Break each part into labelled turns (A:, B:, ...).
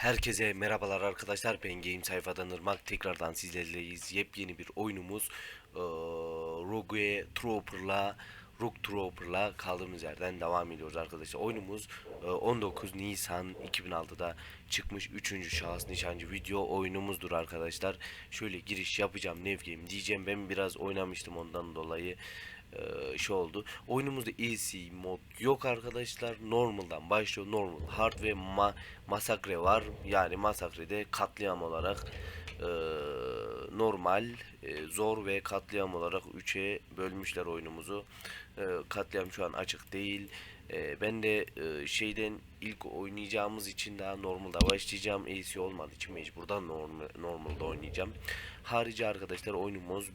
A: Herkese merhabalar arkadaşlar. Ben Game sayfadan Irmak. Tekrardan sizlerleyiz. Yepyeni bir oyunumuz eee, Rogue Trooper'la Rogue Trooper'la kaldığımız yerden devam ediyoruz arkadaşlar. Oyunumuz eee, 19 Nisan 2006'da çıkmış 3. şahıs nişancı video oyunumuzdur arkadaşlar. Şöyle giriş yapacağım Nev diyeceğim. Ben biraz oynamıştım ondan dolayı eee, şey oldu. Oyunumuzda easy mod yok arkadaşlar. Normal'dan başlıyor. Normal, hard ve ma masakre var. Yani masakrede katliam olarak eee, normal, eee, zor ve katliam olarak 3'e bölmüşler oyunumuzu. Eee, katliam şu an açık değil. Eee, ben de eee, şeyden ilk oynayacağımız için daha normalda başlayacağım. AC olmadığı için mecburdan normal, normalde oynayacağım. Harici arkadaşlar oyunumuz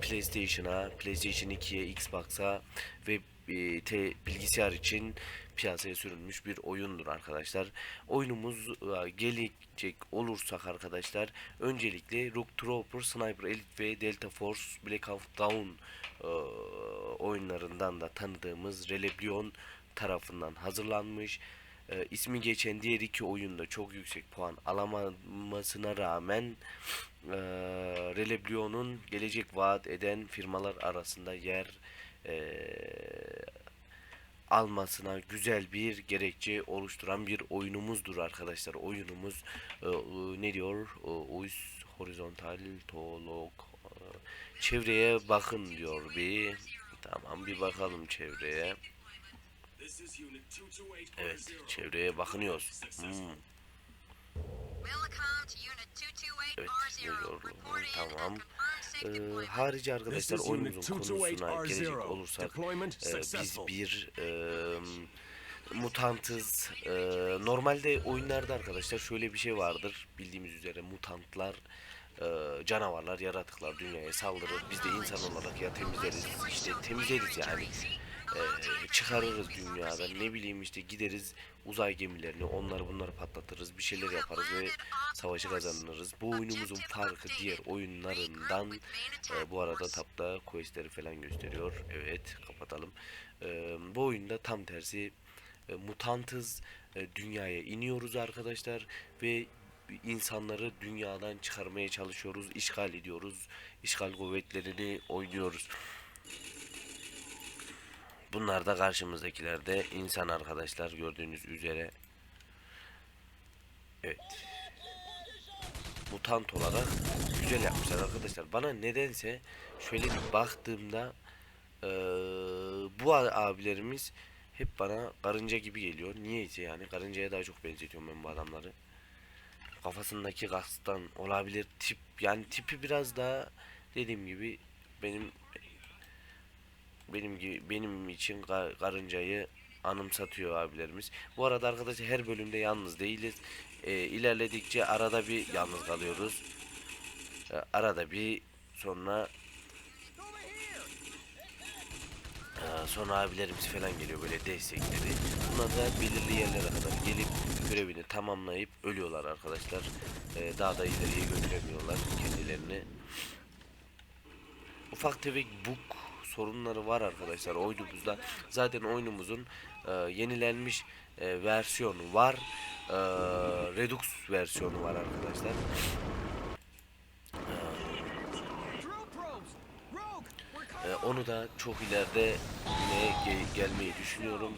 A: PlayStation'a, PlayStation 2'ye, Xbox'a ve e, te, bilgisayar için piyasaya sürülmüş bir oyundur arkadaşlar. Oyunumuz e, gelecek olursak arkadaşlar öncelikle Rook Trooper, Sniper Elite ve Delta Force Blackout Down e, oyunlarından da tanıdığımız Rebellion tarafından hazırlanmış. E, ismi geçen diğer iki oyunda çok yüksek puan alamamasına rağmen e, Rebellion'un gelecek vaat eden firmalar arasında yer e, almasına güzel bir gerekçe oluşturan bir oyunumuzdur arkadaşlar. Oyunumuz e, ne diyor? E, horizontal tolog e, çevreye bakın diyor bir. Tamam bir bakalım çevreye. Evet çevreye bakınıyoruz. Hmm. Evet, geliyor. Tamam. Ee, harici arkadaşlar oyunumuzun konusuna gelecek olursak e, biz bir e, mutantız. E, normalde oyunlarda arkadaşlar şöyle bir şey vardır. Bildiğimiz üzere mutantlar e, canavarlar, yaratıklar dünyaya saldırır. Biz de insan olarak ya temizleriz, işte temizleriz yani. E, çıkarırız dünyadan. Ne bileyim işte gideriz uzay gemilerini, onları bunları patlatırız, bir şeyler yaparız ve savaşı kazanırız. Bu oyunumuzun farkı diğer oyunlarından e, bu arada tapta questleri falan gösteriyor. Evet kapatalım. E, bu oyunda tam tersi e, mutantız e, dünyaya iniyoruz arkadaşlar ve insanları dünyadan çıkarmaya çalışıyoruz, işgal ediyoruz, işgal kuvvetlerini oynuyoruz. Bunlar da karşımızdakiler de insan arkadaşlar gördüğünüz üzere. Evet. Mutant olarak güzel yapmışlar arkadaşlar. Bana nedense şöyle bir baktığımda eee, bu abilerimiz hep bana karınca gibi geliyor. Niyeyse yani karıncaya daha çok benzetiyorum ben bu adamları. Kafasındaki kastan olabilir tip yani tipi biraz daha dediğim gibi benim benim gibi benim için ka- karıncayı anımsatıyor abilerimiz. Bu arada arkadaşlar her bölümde yalnız değiliz. Ee, ilerledikçe arada bir yalnız kalıyoruz. Ee, arada bir sonra Ee, sonra abilerimiz falan geliyor böyle destekleri. Bunlar da belirli yerlere kadar gelip görevini tamamlayıp ölüyorlar arkadaşlar. Ee, daha da ileriye götüremiyorlar kendilerini. Ufak tefek bug sorunları var arkadaşlar oyunumuzda. Zaten oyunumuzun e, yenilenmiş e, versiyonu var. E, Redux versiyonu var arkadaşlar. E, onu da çok ileride yine ge- gelmeyi düşünüyorum.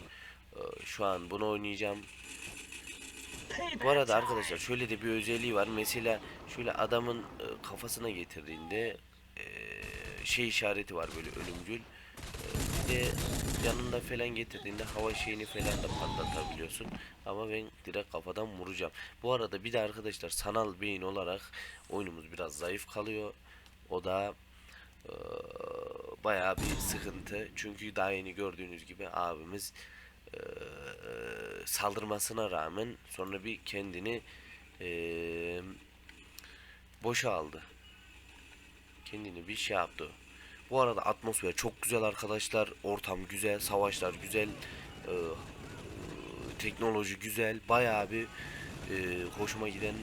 A: E, şu an bunu oynayacağım. Bu arada arkadaşlar şöyle de bir özelliği var. Mesela şöyle adamın e, kafasına getirdiğinde şey işareti var böyle ölümcül. E, bir de yanında falan getirdiğinde hava şeyini falan da patlatabiliyorsun. Ama ben direkt kafadan vuracağım. Bu arada bir de arkadaşlar sanal beyin olarak oyunumuz biraz zayıf kalıyor. O da e, bayağı bir sıkıntı. Çünkü daha yeni gördüğünüz gibi abimiz e, saldırmasına rağmen sonra bir kendini e, boşa aldı. Kendini bir şey yaptı. Bu arada atmosfer çok güzel arkadaşlar. Ortam güzel, savaşlar güzel. e, teknoloji güzel. Bayağı bir e, hoşuma giden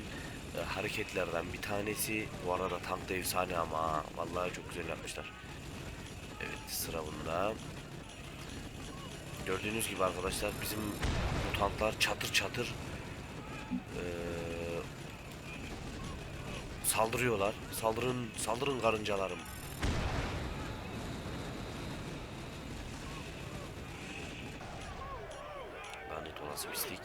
A: e, hareketlerden bir tanesi. Bu arada tank da efsane ama vallahi çok güzel yapmışlar. Evet sıra bunda. Gördüğünüz gibi arkadaşlar bizim mutantlar çatır çatır eee Saldırıyorlar. Saldırın, saldırın karıncalarım. Lanet olası pislik.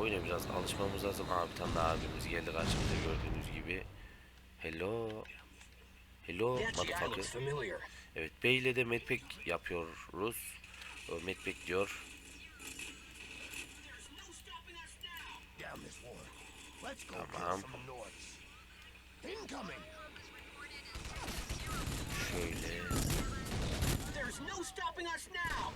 A: Oyuna biraz alışmamız lazım. Aa bir tane daha abimiz geldi karşımıza gördüğünüz gibi. Hello. Hello motherfucker. Evet Bey ile de medpack yapıyoruz. Medpack diyor. Tamam. Şöyle.
B: There's no stopping us now.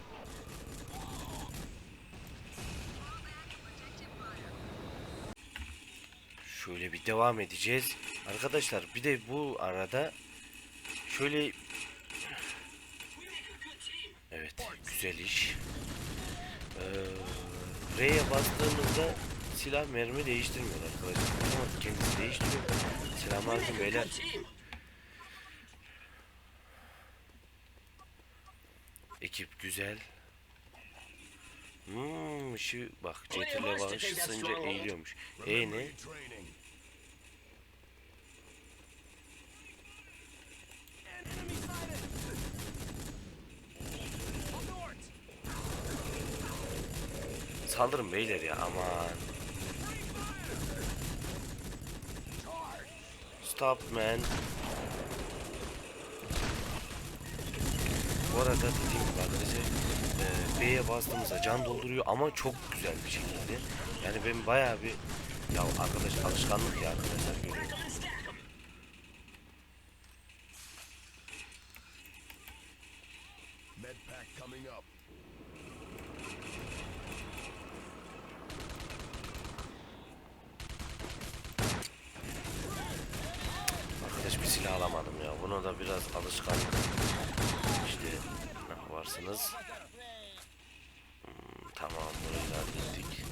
A: Şöyle bir devam edeceğiz. Arkadaşlar bir de bu arada şöyle Evet güzel iş. Ee, R'ye bastığımızda silah mermi değiştirmiyor arkadaşlar. Ama kendisi değiştiriyor. Selamünaleyküm beyler. Ekip güzel. Hmm, şu bak cetirle bağışısınca eğiliyormuş. E ne? Saldırın beyler ya aman. Stop man. Bu arada dediğim gibi arkadaşlar e, B'ye bastığımızda can dolduruyor ama çok güzel bir şekilde. Yani ben bayağı bir ya arkadaş alışkanlık ya arkadaşlar görüyorum.
C: Med pack coming up.
A: Arkadaş bir silah alamadım ya. Buna biraz alışkanlık. İşte ne yaparsınız? Hmm, tamam burayı da hallettik.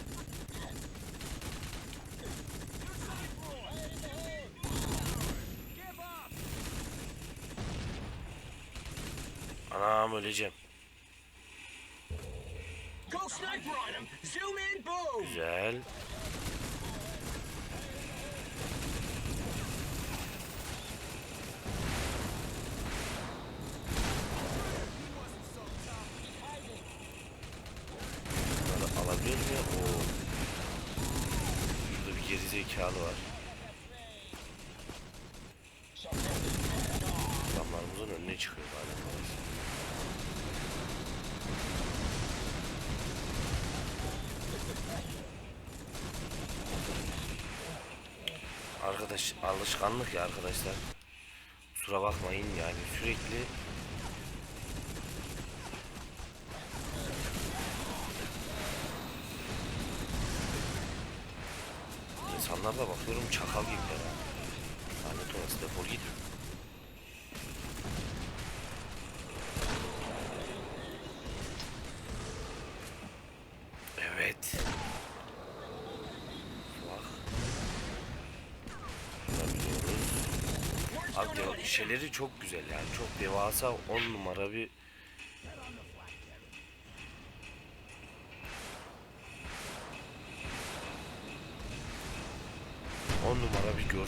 A: Anam öleceğim. Gerizekalı var. Adamlarımızın önüne çıkıyor olası. Arkadaş alışkanlık ya arkadaşlar. Kusura bakmayın yani sürekli İnsanlarla bakıyorum çakal gibiler ha. Lanet olası defol git. Evet. Bak. Abi şeyleri çok güzel yani çok devasa 10 numara bir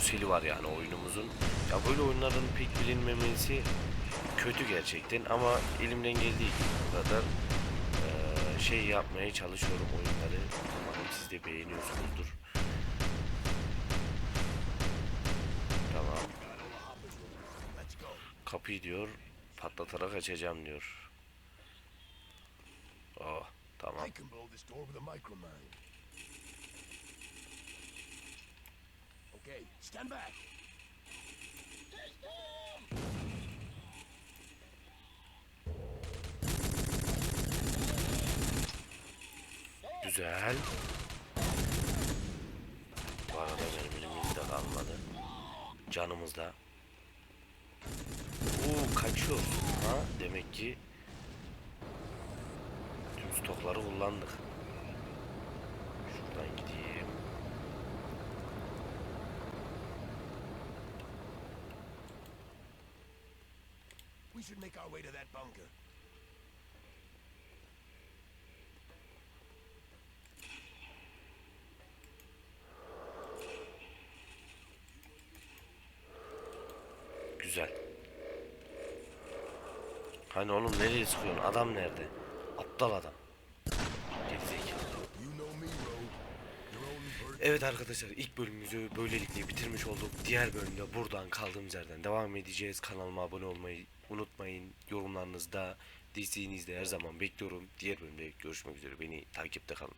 A: görseli var yani oyunumuzun. Ya böyle oyunların pek bilinmemesi kötü gerçekten ama elimden geldiği kadar eee, şey yapmaya çalışıyorum oyunları. Umarım siz de beğeniyorsunuzdur. Tamam. Kapıyı diyor patlatarak açacağım diyor. Oh tamam.
C: Okay, stand back.
A: Güzel. Bu arada benim elimizde kalmadı. Canımız da. Oo kaçıyor. Ha demek ki tüm stokları kullandık. Şuradan
C: Should make our way to that bunker.
A: Güzel. Hani oğlum nereye sıkıyorsun? Adam nerede? Aptal adam. Evet arkadaşlar ilk bölümümüzü böylelikle bitirmiş olduk. Diğer bölümde buradan kaldığımız yerden devam edeceğiz. Kanalıma abone olmayı unutmayın. Yorumlarınızda, desteğinizde her zaman bekliyorum. Diğer bölümde görüşmek üzere. Beni takipte kalın.